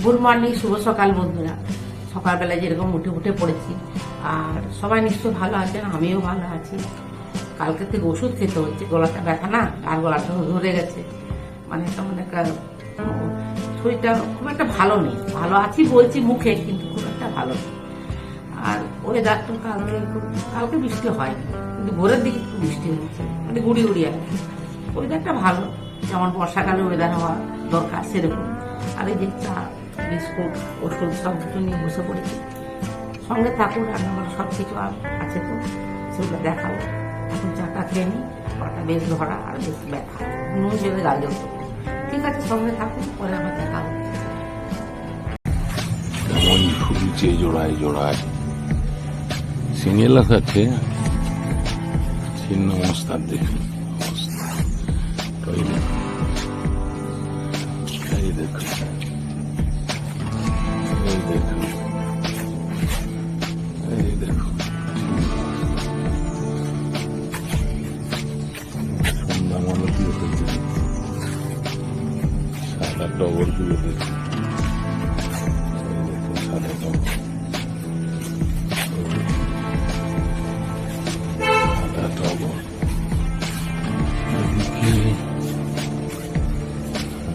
Good morning, শুভ সকাল বন্ধুরা। সকালবেলা যেরকম উঠে উঠে পড়েছি। আর সবাই নিশ্চয় ভালো আছেন, আমিও ভালো আছি। কালকে থেকে ওষুধ খেতে হচ্ছে, গলাটা ব্যথা না, আর গলাটা ধরে গেছে। মানে তেমন একটা শরীরটা খুব একটা ভালো নেই। ভালো আছি বলছি মুখে, কিন্তু খুব একটা ভালো নেই। আর ওয়েদারটা কালকে কালকে বৃষ্টি হয় কিন্তু ভোরের দিকে একটু বৃষ্টি হচ্ছে মানে গুড়ি গুড়ি আর ওয়েদারটা ভালো, যেমন বর্ষাকালে ওয়েদার হওয়া দরকার, সেরকম। আর এই যে চা বিস্কুট, ওষুধ, সব কিছু নিয়ে বসে পড়েছি। সঙ্গে থাকুন রান্নাঘর সব কিছু আছে তো, সেগুলো দেখাবো। এখন চাটা খেয়ে নিই, কটা বেশ ধরা আর বেশ ব্যথা। নুন জেলে গাল ঠিক আছে, সঙ্গে থাকুন পরে আবার দেখাবো জোড়ায় জোড়ায়। সিঙ্গেলাস আছে। ছিন্ন অবস্থার দেখি অবস্থা। সাদা টগরগুলো দেখুন এই দেখুন সাদা টগর সাদা টগর এদিকে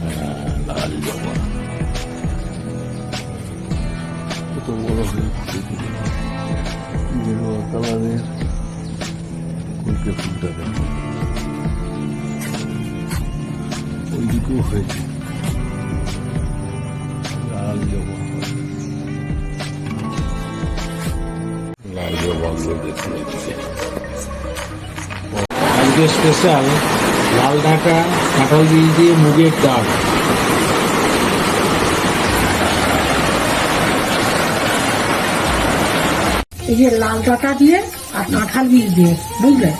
হ্যাঁ, লাল জবা কত বড় হয়েছে গেরুয়া কালারের কুলকে ফুলটা দেখুন ওইদিকেও হয়েছে লাল জবাগুলো দেখুন আজকে স্পেশাল লাল ডাঁটা কাঁঠাল বীজ দিয়ে মুগের ডাল এই যে লাল ডাটা দিয়ে আর কাঁঠাল বীজ দিয়ে, বুঝলে?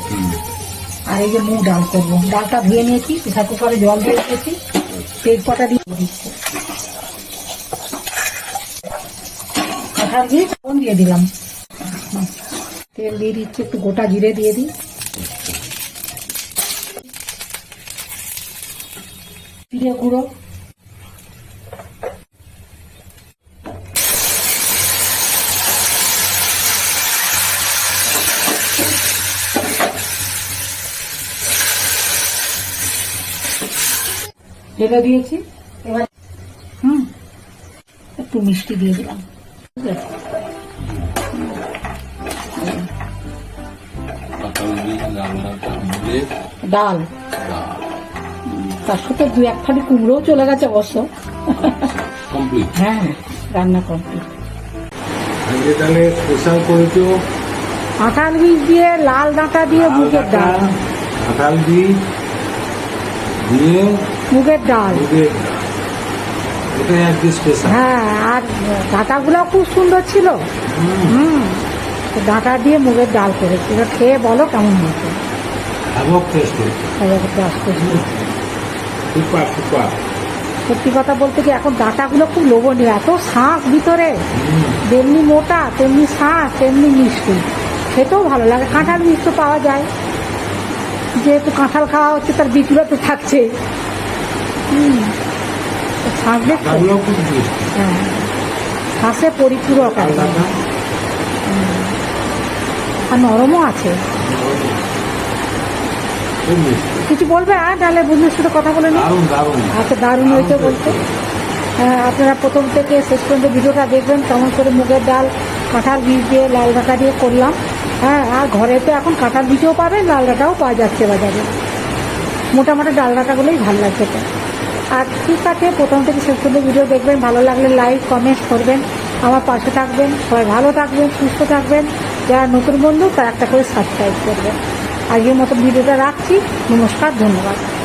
আর এই যে মুগ ডাল করব। ডালটা ধুয়ে নিয়েছি প্রেসার কুকারে জল দিয়ে রেখেছি তেজপাতা দিয়ে দিচ্ছি। কাঁঠাল দিয়ে দিয়ে দিলাম। তেল দিয়ে দিচ্ছি, একটু গোটা জিরে দিয়ে দিই। জিরে গুঁড়ো। ঢেলে দিয়েছি। এবার হুম, একটু মিষ্টি দিয়ে দিলাম। বুঝলে? কাঁঠাল ডাল। ডাল তার সাথে দু এক ফালি কুমড়োও চলে গেছে অবশ্য। হ্যাঁ রান্না কমপ্লিট তাহলে স্পেশাল করেছ কাঁঠাল বীজ দিয়ে লাল ডাঁটা দিয়ে মুগের ডাল। কাঁঠাল বীজ দিয়ে মুগের ডাল। মুগের এটাই আজকে স্পেশাল হ্যাঁ আর ডাঁটাগুলো খুব সুন্দর ছিল। হুম। ডাঁটা দিয়ে মুগের ডাল করেছি। এবার খেয়ে বলো কেমন হয়েছে? সুপার সত্যি কথা বলতে কি এখন ডাঁটাগুলো খুব লোভনীয়। এত শাঁস ভিতরে। যেমনি মোটা তেমনি শাঁস তেমনি মিষ্টি। খেতেও ভালো লাগে। কাঁঠাল তো পাওয়া যায়। যেহেতু কাঁঠাল খাওয়া হচ্ছে তার বীজগুলো তো থাকছে। হুম। দেখছ খুব হ্যাঁ। শাঁসে পরিপূরক আর নরমও আছে। কিছু বলবে আর? ডালে বন্ধুর সাথে কথা বলে নি দারুণ দারুণ। আচ্ছা দারুণ হয়েছে বলতে। হ্যাঁ, আপনারা প্রথম থেকে শেষ পর্যন্ত ভিডিওটা দেখবেন। কেমন করে মুগের ডাল কাঁঠাল বীজ দিয়ে লাল ডাঁটা দিয়ে করলাম। হ্যাঁ আর ঘরে তো এখন কাঁঠাল বীজও পাবেন লাল ডাঁটাও পাওয়া যাচ্ছে বাজারে। মোটামুটি ডাল ডাঁটাগুলোই ভালো লাগছে তো আর ঠিক আছে প্রথম থেকে শেষ পর্যন্ত ভিডিও দেখবেন। ভালো লাগলে লাইক কমেন্ট করবেন। আমার পাশে থাকবেন। সবাই ভালো থাকবেন সুস্থ থাকবেন। যারা নতুন বন্ধু তারা একটা করে সাবস্ক্রাইব করবে। আজকের মতো ভিডিওটা রাখছি। নমস্কার ধন্যবাদ।